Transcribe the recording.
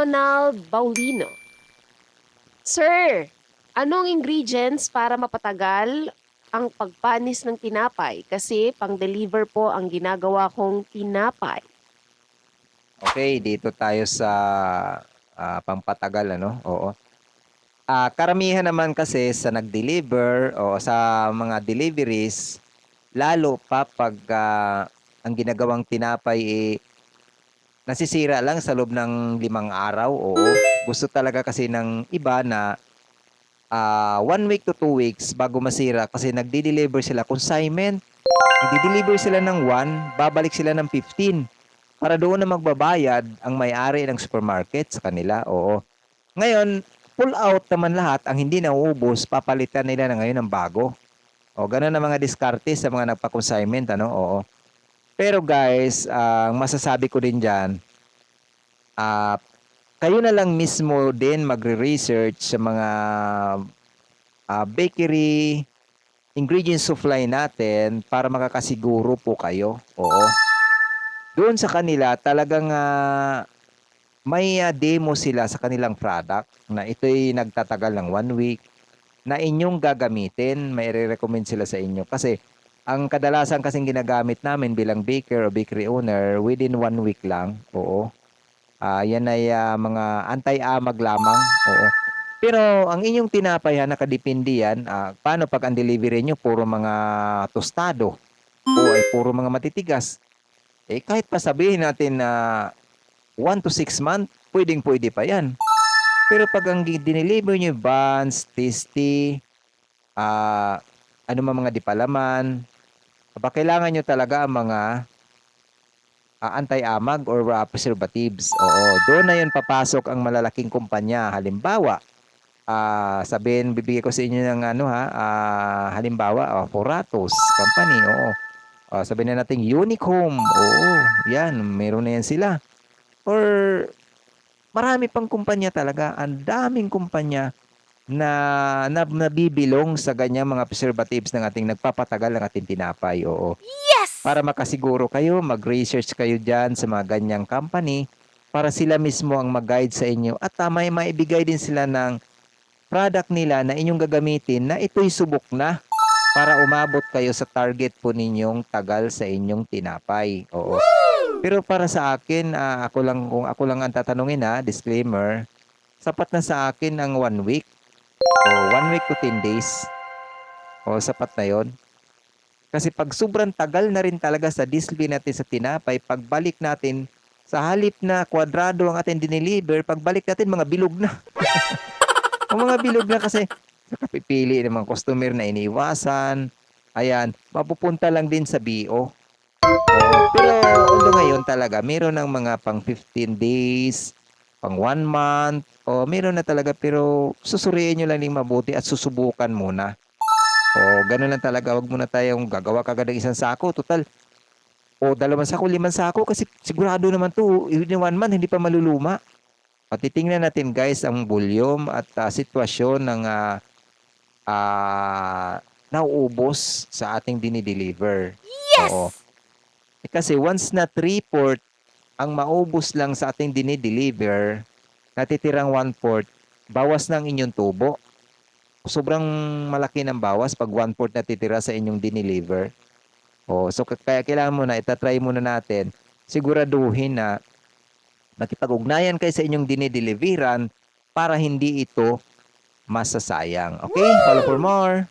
Ronald Baulino. Sir, anong ingredients para mapatagal ang pagpanis ng tinapay? Kasi pang-deliver po ang ginagawa kong tinapay. Okay, dito tayo sa ah, pampatagal ano. Oo. Ah, karamihan naman kasi sa nag-deliver o sa mga deliveries lalo pa pag ah, ang ginagawang tinapay eh, nasisira lang sa loob ng limang araw. Oo. Gusto talaga kasi ng iba na ah, one week to two weeks bago masira kasi nagdi-deliver sila consignment. Nagdi-deliver sila ng one, babalik sila ng 15 para doon na magbabayad ang may-ari ng supermarket sa kanila. Oo. Ngayon, pull out naman lahat. Ang hindi nauubos, papalitan nila na ngayon ng bago. O, ganun ang mga diskarte sa mga nagpa-consignment, ano? Oo. Pero guys, ang masasabi ko din dyan, ah, kayo na lang mismo din magre-research sa mga ah, bakery ingredient supply natin para makakasiguro po kayo. Oo doon sa kanila talagang ah, may ah, demo sila sa kanilang product na ito'y nagtatagal ng one week na inyong gagamitin. May recommend sila sa inyo. Kasi ang kadalasan kasing ginagamit namin bilang baker o bakery owner within one week lang. Oo. Ah, yan ay ah, mga anti-amag lamang. Oo. Pero ang inyong tinapay ha, nakadepende yan. ah, paano pag ang delivery nyo puro mga tostado o ay puro mga matitigas? eh kahit pa sabihin natin na 1 to 6 month, pwedeng pwede pa yan. Pero pag ang dineliver nyo buns, tasty, ah ano man mga dipalaman, aba kailangan nyo talaga ang mga ah, anti-amag or ah, preservatives. Oo, doon na yun papasok ang malalaking kumpanya. Halimbawa, ah sabihin, bibigay ko sa inyo ng ano ha, ah, halimbawa, oh, Foratos Company, oo. Ah, sabihin na natin Unicom. Oo, yan, meron na yan sila. Or marami pang kumpanya talaga, ang daming kumpanya na, na nabibilong sa ganyang mga preservatives ng ating nagpapatagal ng ating tinapay. Oo. Yes! Para makasiguro kayo, mag-research kayo dyan sa mga ganyang company para sila mismo ang mag-guide sa inyo at tama may maibigay din sila ng product nila na inyong gagamitin na ito'y subok na para umabot kayo sa target po ninyong tagal sa inyong tinapay. Oo. Pero para sa akin, ah, ako lang kung ako lang ang tatanungin ha, disclaimer, sapat na sa akin ang one week. O one week to 10 days. O sapat na 'yon. Kasi pag sobrang tagal na rin talaga sa display natin sa tinapay, pagbalik natin sa halip na kwadrado ang ating dineliver, pagbalik natin mga bilog na. ang mga bilog na kasi nakapipili ng mga customer na iniiwasan. Ayan, mapupunta lang din sa BO. Pero although ngayon talaga, meron ng mga pang 15 days, pang 1 month, o meron na talaga pero susuriin nyo lang din mabuti at susubukan muna. O ganun lang talaga, wag muna tayong gagawa kagad ng isang sako. Total, o dalawang sako, limang sako kasi sigurado naman to, in one month, hindi pa maluluma. At titingnan natin guys ang volume at ah, sitwasyon ng ah, ah, nauubos sa ating dinideliver. Yes! Oo. Eh, kasi once na 3 port ang maubos lang sa ating dinideliver, natitirang 1 port, bawas ng inyong tubo. Sobrang malaki ng bawas pag 1 port natitira sa inyong dinideliver. Oh, so kaya kailangan muna, itatry muna natin, siguraduhin na makipag-ugnayan kayo sa inyong dinideliveran para hindi ito masasayang. Okay? Follow for more.